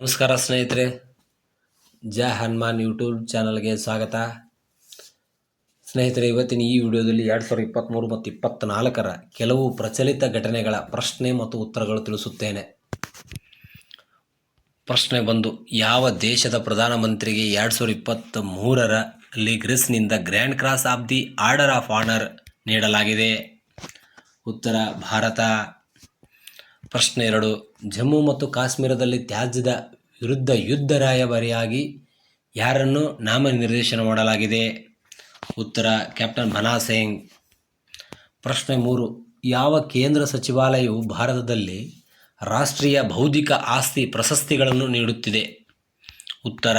ನಮಸ್ಕಾರ ಸ್ನೇಹಿತರೆ ಜಯ ಹನುಮಾನ್ ಯೂಟ್ಯೂಬ್ ಚಾನಲ್ಗೆ ಸ್ವಾಗತ. ಸ್ನೇಹಿತರೆ, ಇವತ್ತಿನ ಈ ವಿಡಿಯೋದಲ್ಲಿ ಎರಡು ಸಾವಿರದ ಇಪ್ಪತ್ತ್ಮೂರು ಮತ್ತು ಇಪ್ಪತ್ತ್ನಾಲ್ಕರ ಕೆಲವು ಪ್ರಚಲಿತ ಘಟನೆಗಳ ಪ್ರಶ್ನೆ ಮತ್ತು ಉತ್ತರಗಳು ತಿಳಿಸುತ್ತೇನೆ. ಪ್ರಶ್ನೆ ಬಂದು, ಯಾವ ದೇಶದ ಪ್ರಧಾನಮಂತ್ರಿಗೆ ಎರಡು ಸಾವಿರದ ಇಪ್ಪತ್ತ್ ಮೂರರಲ್ಲಿ ಗ್ರೀಸ್ನಿಂದ grand cross of the order of honour ನೀಡಲಾಗಿದೆ? ಉತ್ತರ, ಭಾರತ. ಪ್ರಶ್ನೆ ಎರಡು. ಜಮ್ಮು ಮತ್ತು ಕಾಶ್ಮೀರದಲ್ಲಿ ತ್ಯಾಜ್ಯದ ವಿರುದ್ಧ ಯುದ್ಧ ರಾಯಭಾರಿಯಾಗಿ ಯಾರನ್ನು ನಾಮನಿರ್ದೇಶನ ಮಾಡಲಾಗಿದೆ? ಉತ್ತರ, ಕ್ಯಾಪ್ಟನ್ ಮನಾ ಸಿಂಗ್. ಪ್ರಶ್ನೆ ಮೂರು. ಯಾವ ಕೇಂದ್ರ ಸಚಿವಾಲಯವು ಭಾರತದಲ್ಲಿ ರಾಷ್ಟ್ರೀಯ ಬೌದ್ಧಿಕ ಆಸ್ತಿ ಪ್ರಶಸ್ತಿಗಳನ್ನು ನೀಡುತ್ತಿದೆ? ಉತ್ತರ,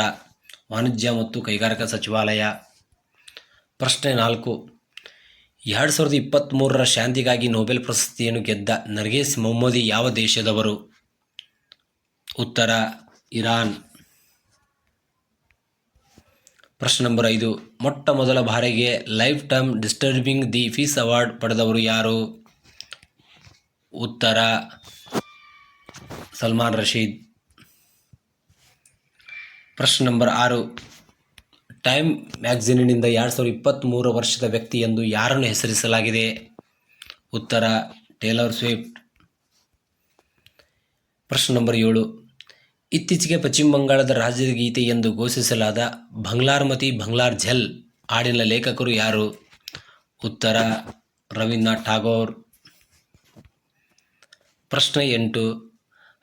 ವಾಣಿಜ್ಯ ಮತ್ತು ಕೈಗಾರಿಕಾ ಸಚಿವಾಲಯ. ಪ್ರಶ್ನೆ ನಾಲ್ಕು. ಎರಡು ಸಾವಿರದ ಇಪ್ಪತ್ತ್ಮೂರರ ಶಾಂತಿಗಾಗಿ ನೊಬೆಲ್ ಪ್ರಶಸ್ತಿಯನ್ನು ಗೆದ್ದ ನರ್ಗೇಸ್ ಮೊಹಮ್ಮದಿ ಯಾವ ದೇಶದವರು? ಉತ್ತರ, ಇರಾನ್. ಪ್ರಶ್ನೆ ನಂಬರ್ ಐದು. ಮೊಟ್ಟ ಮೊದಲ ಬಾರಿಗೆ life time disturbing the fees award ಪಡೆದವರು ಯಾರು? ಉತ್ತರ, ಸಲ್ಮಾನ್ ರಶೀದ್. ಪ್ರಶ್ನೆ ನಂಬರ್ ಆರು. ಟೈಮ್ ಮ್ಯಾಗ್ಝಿನಿಂದ ಎರಡು ಸಾವಿರದ ಇಪ್ಪತ್ತ್ಮೂರು ವರ್ಷದ ವ್ಯಕ್ತಿ ಎಂದು ಯಾರನ್ನು ಹೆಸರಿಸಲಾಗಿದೆ? ಉತ್ತರ, ಟೇಲರ್ ಸ್ವಿಫ್ಟ್. ಪ್ರಶ್ನೆ ನಂಬರ್ ಏಳು. ಇತ್ತೀಚೆಗೆ ಪಶ್ಚಿಮ ಬಂಗಾಳದ ರಾಜ್ಯದ ಗೀತೆ ಎಂದು ಘೋಷಿಸಲಾದ ಬಂಗ್ಲಾರ್ಮತಿ ಬಂಗ್ಲಾರ್ ಝಲ್ ಹಾಡಿನ ಲೇಖಕರು ಯಾರು? ಉತ್ತರ, ರವೀಂದ್ರನಾಥ್ ಠಾಗೋರ್. ಪ್ರಶ್ನೆ ಎಂಟು.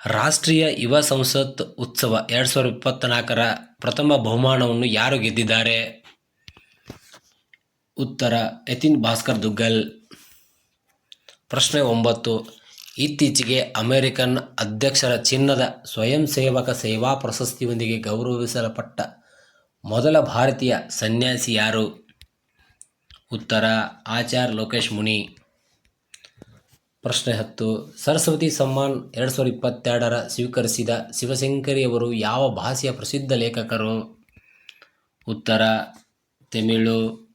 ರಾಷ್ಟ್ರೀಯ ಯುವ ಸಂಸತ್ ಉತ್ಸವ ಎರಡು ಸಾವಿರದ ಇಪ್ಪತ್ತ್ನಾಲ್ಕರ ಪ್ರಥಮ ಬಹುಮಾನವನ್ನು ಯಾರು ಗೆದ್ದಿದ್ದಾರೆ? ಉತ್ತರ, ಯತಿನ್ ಭಾಸ್ಕರ್ ದುಗ್ಗಲ್. ಪ್ರಶ್ನೆ ಒಂಬತ್ತು, ಇತ್ತೀಚೆಗೆ ಅಮೆರಿಕನ್ ಅಧ್ಯಕ್ಷರ ಚಿನ್ನದ ಸ್ವಯಂ ಸೇವಕ ಸೇವಾ ಪ್ರಶಸ್ತಿಯೊಂದಿಗೆ ಗೌರವಿಸಲ್ಪಟ್ಟ ಮೊದಲ ಭಾರತೀಯ ಸನ್ಯಾಸಿ ಯಾರು? ಉತ್ತರ, ಆಚಾರ್ ಲೋಕೇಶ್ ಮುನಿ. ಪ್ರಶ್ನೆ ಹತ್ತು. ಸರಸ್ವತಿ ಸಮ್ಮಾನ್ ಎರಡು ಸಾವಿರದ ಇಪ್ಪತ್ತೆರಡರ ಸ್ವೀಕರಿಸಿದ ಶಿವಶಂಕರಿಯವರು ಯಾವ ಭಾಷೆಯ ಪ್ರಸಿದ್ಧ ಲೇಖಕರು? ಉತ್ತರ, ತಮಿಳು.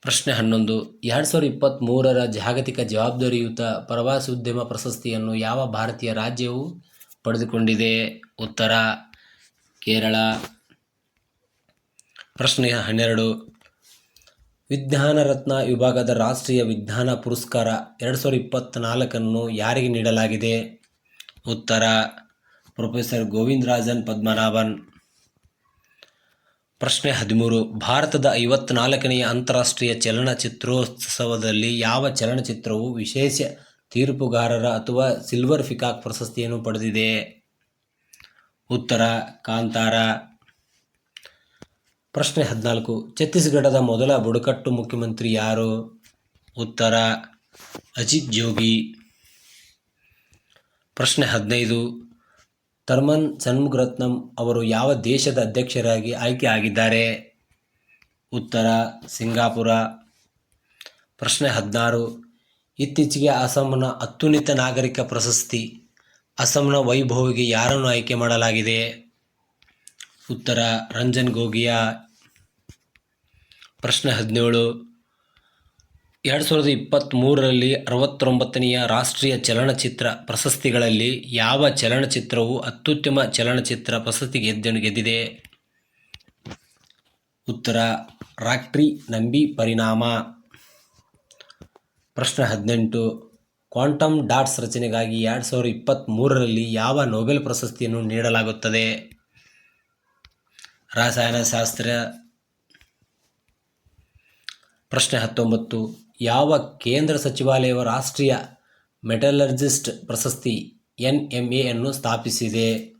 ಪ್ರಶ್ನೆ ಹನ್ನೊಂದು. ಎರಡು ಸಾವಿರದ ಇಪ್ಪತ್ತ್ಮೂರರ ಜಾಗತಿಕ ಜವಾಬ್ದಾರಿಯುತ ಪ್ರವಾಸೋದ್ಯಮ ಪ್ರಶಸ್ತಿಯನ್ನು ಯಾವ ಭಾರತೀಯ ರಾಜ್ಯವು ಪಡೆದುಕೊಂಡಿದೆ? ಉತ್ತರ, ಕೇರಳ. ಪ್ರಶ್ನೆ ಹನ್ನೆರಡು. ವಿಜ್ಞಾನ ರತ್ನ ವಿಭಾಗದ ರಾಷ್ಟ್ರೀಯ ವಿಜ್ಞಾನ ಪುರಸ್ಕಾರ ಎರಡು ಸಾವಿರದ ಇಪ್ಪತ್ತ್ನಾಲ್ಕನ್ನು ಯಾರಿಗೆ ನೀಡಲಾಗಿದೆ? ಉತ್ತರ, ಪ್ರೊಫೆಸರ್ ಗೋವಿಂದರಾಜನ್ ಪದ್ಮನಾಭನ್. ಪ್ರಶ್ನೆ ಹದಿಮೂರು. ಭಾರತದ ಐವತ್ನಾಲ್ಕನೆಯ ಅಂತಾರಾಷ್ಟ್ರೀಯ ಚಲನಚಿತ್ರೋತ್ಸವದಲ್ಲಿ ಯಾವ ಚಲನಚಿತ್ರವು ವಿಶೇಷ ತೀರ್ಪುಗಾರರ ಅಥವಾ ಸಿಲ್ವರ್ ಫಿಕಾಕ್ ಪ್ರಶಸ್ತಿಯನ್ನು ಪಡೆದಿದೆ? ಉತ್ತರ, ಕಾಂತಾರ ಪ್ರಶ್ನೆ ಹದಿನಾಲ್ಕು. ಛತ್ತೀಸ್ಗಢದ ಮೊದಲ ಬುಡಕಟ್ಟು ಮುಖ್ಯಮಂತ್ರಿ ಯಾರು? ಉತ್ತರ, ಅಜಿತ್ ಜೋಗಿ. ಪ್ರಶ್ನೆ ಹದಿನೈದು. ಥರ್ಮನ್ ಷಣ್ಮುಗರತ್ನಂ ಅವರು ಯಾವ ದೇಶದ ಅಧ್ಯಕ್ಷರಾಗಿ ಆಯ್ಕೆ ಆಗಿದ್ದಾರೆ? ಉತ್ತರ, ಸಿಂಗಾಪುರ. ಪ್ರಶ್ನೆ ಹದಿನಾರು. ಇತ್ತೀಚೆಗೆ ಅಸ್ಸಾಂನ ಅತ್ಯುನ್ನತ ನಾಗರಿಕ ಪ್ರಶಸ್ತಿ, ಅಸ್ಸಾಂನ ವೈಭವಿಗೆ ಯಾರನ್ನು ಆಯ್ಕೆ ಮಾಡಲಾಗಿದೆ? ಉತ್ತರ, ರಂಜನ್ ಗೋಗಿಯಾ ಪ್ರಶ್ನೆ ಹದಿನೇಳು. ಎರಡು ಸಾವಿರದ ಇಪ್ಪತ್ತ್ಮೂರರಲ್ಲಿ ಅರವತ್ತೊಂಬತ್ತನೆಯ ರಾಷ್ಟ್ರೀಯ ಚಲನಚಿತ್ರ ಪ್ರಶಸ್ತಿಗಳಲ್ಲಿ ಯಾವ ಚಲನಚಿತ್ರವು ಅತ್ಯುತ್ತಮ ಚಲನಚಿತ್ರ ಪ್ರಶಸ್ತಿ ಗೆದ್ದ ಗೆದ್ದಿದೆ? ಉತ್ತರ, ರಾಕ್ಟ್ರಿ ನಂಬಿ ಪರಿಣಾಮ. ಪ್ರಶ್ನೆ ಹದಿನೆಂಟು. ಕ್ವಾಂಟಮ್ ಡಾಟ್ಸ್ ರಚನೆಗಾಗಿ ಎರಡು ಸಾವಿರದ ಇಪ್ಪತ್ತ್ಮೂರರಲ್ಲಿ ಯಾವ ನೊಬೆಲ್ ಪ್ರಶಸ್ತಿಯನ್ನು ನೀಡಲಾಗುತ್ತದೆ? ರಸಾಯನಶಾಸ್ತ್ರ ಪ್ರಶ್ನೆ ಹತ್ತೊಂಬತ್ತು. ಯಾವ ಕೇಂದ್ರ ಸಚಿವಾಲಯವು ರಾಷ್ಟ್ರೀಯ ಮೆಟಲರ್ಜಿಸ್ಟ್ ಪ್ರಶಸ್ತಿ ಎನ್ ಎಂ ಅನ್ನು ಸ್ಥಾಪಿಸಿದೆ?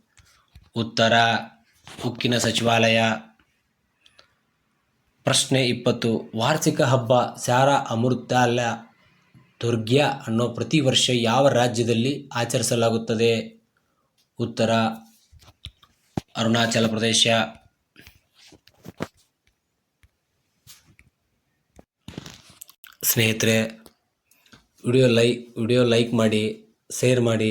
ಉತ್ತರ, ಉಕ್ಕಿನ ಸಚಿವಾಲಯ. ಪ್ರಶ್ನೆ ಇಪ್ಪತ್ತು. ವಾರ್ಷಿಕ ಹಬ್ಬ ಸಾರಾ ಅಮೃತಾಲ ದುರ್ಗ್ಯ ಅನ್ನೋ ಪ್ರತಿ ವರ್ಷ ಯಾವ ರಾಜ್ಯದಲ್ಲಿ ಆಚರಿಸಲಾಗುತ್ತದೆ? ಉತ್ತರ, ಅರುಣಾಚಲ ಪ್ರದೇಶ. ಸ್ನೇಹಿತರೆ ವಿಡಿಯೋ ಲೈ ವಿಡಿಯೋ ಲೈಕ್ ಮಾಡಿ ಸೇರ್ ಮಾಡಿ